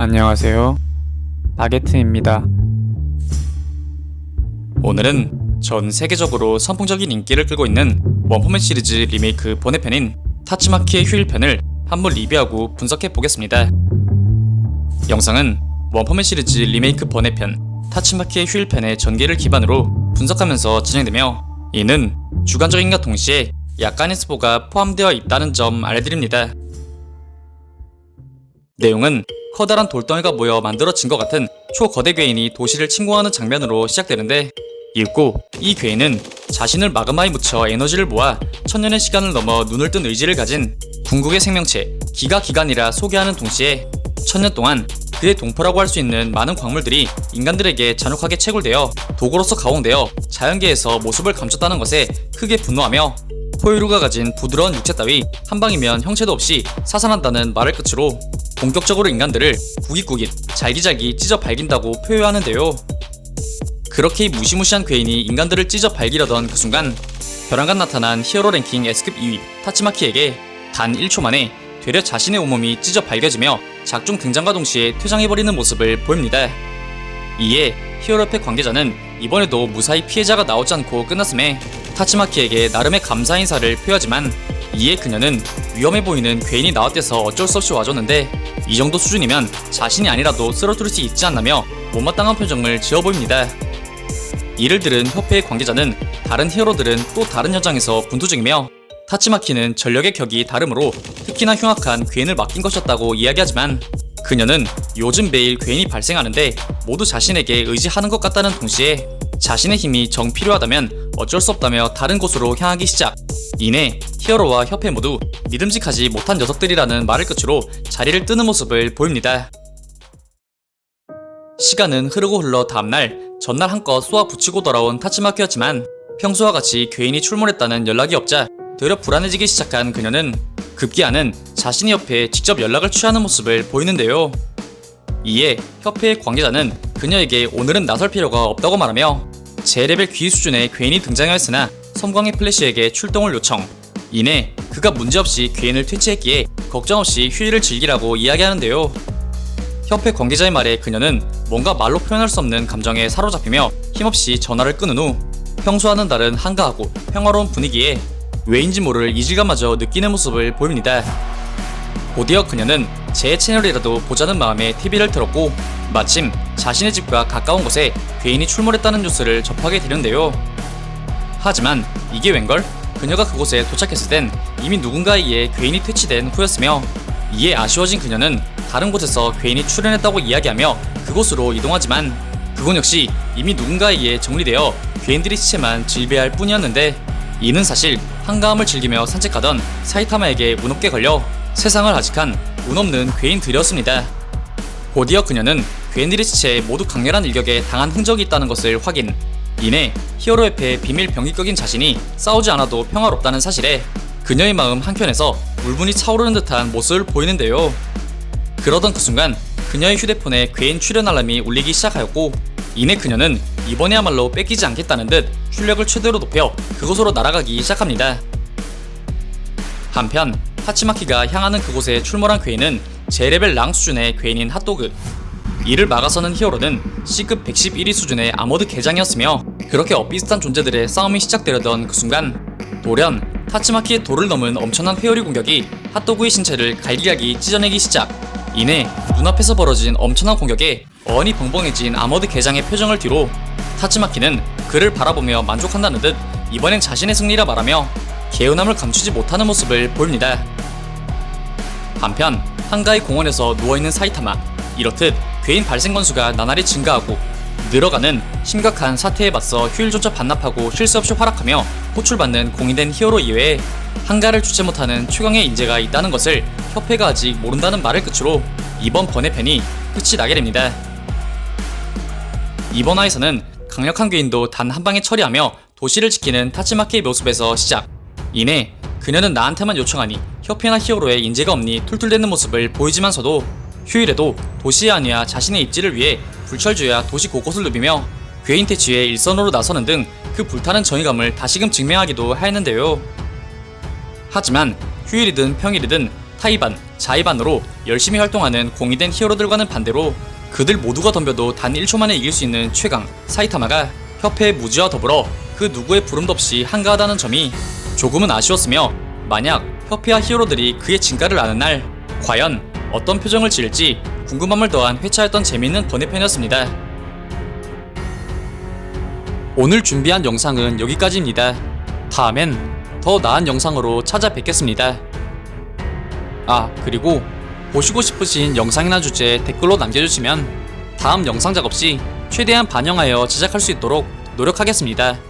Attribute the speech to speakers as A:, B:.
A: 안녕하세요. 바게트입니다.
B: 오늘은 전 세계적으로 선풍적인 인기를 끌고 있는 원포맨 시리즈 리메이크 번외편인 타츠마키의 휴일편을 한번 리뷰하고 분석해 보겠습니다. 영상은 원포맨 시리즈 리메이크 번외편 타츠마키의 휴일편의 전개를 기반으로 분석하면서 진행되며 이는 주관적인과 동시에 약간의 스포가 포함되어 있다는 점 알려드립니다. 내용은 커다란 돌덩이가 모여 만들어진 것 같은 초거대 괴인이 도시를 침공하는 장면으로 시작되는데 읽고 이 괴인은 자신을 마그마에 묻혀 에너지를 모아 천년의 시간을 넘어 눈을 뜬 의지를 가진 궁극의 생명체 기가 기간이라 소개하는 동시에 천년 동안 그의 동포라고 할 수 있는 많은 광물들이 인간들에게 잔혹하게 채굴되어 도구로서 가공되어 자연계에서 모습을 감췄다는 것에 크게 분노하며 포유류가 가진 부드러운 육체 따위 한 방이면 형체도 없이 사살한다는 말을 끝으로 본격적으로 인간들을 구깃구깃 잘기잘기 찢어 발긴다고 표현하는데요. 그렇게 무시무시한 괴인이 인간들을 찢어 발기려던 그 순간 벼랑간 나타난 히어로 랭킹 S급 2위 타치마키에게 단 1초 만에 되려 자신의 온몸이 찢어 발겨지며 작중 등장과 동시에 퇴장해버리는 모습을 보입니다. 이에 히어로패 관계자는 이번에도 무사히 피해자가 나오지 않고 끝났음에 타치마키에게 나름의 감사 인사를 표하지만 이에 그녀는 위험해 보이는 괴인이 나왔대서 어쩔 수 없이 와줬는데 이 정도 수준이면 자신이 아니라도 쓰러뜨릴 수 있지 않나며 못마땅한 표정을 지어 보입니다. 이를 들은 협회의 관계자는 다른 히어로들은 또 다른 현장에서 분투 중이며 타치마키는 전력의 격이 다르므로 특히나 흉악한 괴인을 맡긴 것이었다고 이야기하지만 그녀는 요즘 매일 괴인이 발생하는데 모두 자신에게 의지하는 것 같다는 동시에 자신의 힘이 정 필요하다면 어쩔 수 없다며 다른 곳으로 향하기 시작. 이내 히어로와 협회 모두 믿음직하지 못한 녀석들이라는 말을 끝으로 자리를 뜨는 모습을 보입니다. 시간은 흐르고 흘러 다음날 전날 한껏 쏘아 붙이고 돌아온 타치마키였지만 평소와 같이 괴인이 출몰했다는 연락이 없자 되려 불안해지기 시작한 그녀는 급기야는 자신의 옆에 직접 연락을 취하는 모습을 보이는데요. 이에 협회의 관계자는 그녀에게 오늘은 나설 필요가 없다고 말하며 제레벨 귀 수준의 괴인이 등장하였으나 섬광의 플래시에게 출동을 요청. 이내 그가 문제없이 괴인을 퇴치했기에 걱정 없이 휴일을 즐기라고 이야기하는데요. 협회 관계자의 말에 그녀는 뭔가 말로 표현할 수 없는 감정에 사로잡히며 힘없이 전화를 끊은 후 평소와는 다른 한가하고 평화로운 분위기에 왜인지 모를 이질감마저 느끼는 모습을 보입니다. 곧이어 그녀는 제 채널이라도 보자는 마음에 TV를 틀었고 마침 자신의 집과 가까운 곳에 괴인이 출몰했다는 뉴스를 접하게 되는데요. 하지만 이게 웬걸? 그녀가 그곳에 도착했을 땐 이미 누군가에 의해 괴인이 퇴치된 후였으며 이에 아쉬워진 그녀는 다른 곳에서 괴인이 출연했다고 이야기하며 그곳으로 이동하지만 그곳 역시 이미 누군가에 의해 정리되어 괴인들의 시체만 질비할 뿐이었는데 이는 사실 한가함을 즐기며 산책하던 사이타마에게 운 없게 걸려 세상을 아직한 운 없는 괴인들이었습니다. 곧이어 그녀는 시체에 모두 강렬한 일격에 당한 흔적이 있다는 것을 확인. 이내 히어로 협회의 비밀 병기격인 자신이 싸우지 않아도 평화롭다는 사실에 그녀의 마음 한켠에서 울분이 차오르는 듯한 모습을 보이는데요. 그러던 그 순간 그녀의 휴대폰에 괴인 출연 알람이 울리기 시작하였고 이내 그녀는 이번에야말로 뺏기지 않겠다는 듯 출력을 최대로 높여 그곳으로 날아가기 시작합니다. 한편 타치마키가 향하는 그곳에 출몰한 괴인은 제레벨 랑 수준의 괴인인 핫도그 이를 막아서는 히어로는 C급 111위 수준의 아머드 개장이었으며 그렇게 엇비슷한 존재들의 싸움이 시작되려던 그 순간 돌연 타치마키의 돌을 넘은 엄청난 회오리 공격이 핫도그의 신체를 갈기갈기 찢어내기 시작 이내 눈앞에서 벌어진 엄청난 공격에 어안이 벙벙해진 아머드 개장의 표정을 뒤로 타치마키는 그를 바라보며 만족한다는 듯 이번엔 자신의 승리라 말하며 개운함을 감추지 못하는 모습을 보입니다. 한편 한가위 공원에서 누워있는 사이타마 이렇듯 괴인 발생 건수가 나날이 증가하고 늘어가는 심각한 사태에 맞서 휴일조차 반납하고 쉴새 없이 활약하며 호출받는 공인된 히어로 이외에 한가를 주체 못하는 최강의 인재가 있다는 것을 협회가 아직 모른다는 말을 끝으로 이번 번외편이 끝이 나게 됩니다. 이번 화에서는 강력한 괴인도 단 한 방에 처리하며 도시를 지키는 타치마키의 모습에서 시작. 이내 그녀는 나한테만 요청하니 협회나 히어로의 인재가 없니 툴툴대는 모습을 보이지만서도 휴일에도 도시의 아니야 자신의 입지를 위해 불철주야 도시 곳곳을 누비며 괴인 퇴치에 일선으로 나서는 등 그 불타는 정의감을 다시금 증명하기도 하였는데요. 하지만 휴일이든 평일이든 타이반, 자의반으로 열심히 활동하는 공이된 히어로들과는 반대로 그들 모두가 덤벼도 단 1초 만에 이길 수 있는 최강 사이타마가 협회의 무지와 더불어 그 누구의 부름도 없이 한가하다는 점이 조금은 아쉬웠으며 만약 협회와 히어로들이 그의 진가를 아는 날 과연 어떤 표정을 지을지 궁금함을 더한 회차였던 재미있는 번외편이었습니다. 오늘 준비한 영상은 여기까지입니다. 다음엔 더 나은 영상으로 찾아뵙겠습니다. 아, 그리고 보시고 싶으신 영상이나 주제 댓글로 남겨주시면 다음 영상 작업 시 최대한 반영하여 제작할 수 있도록 노력하겠습니다.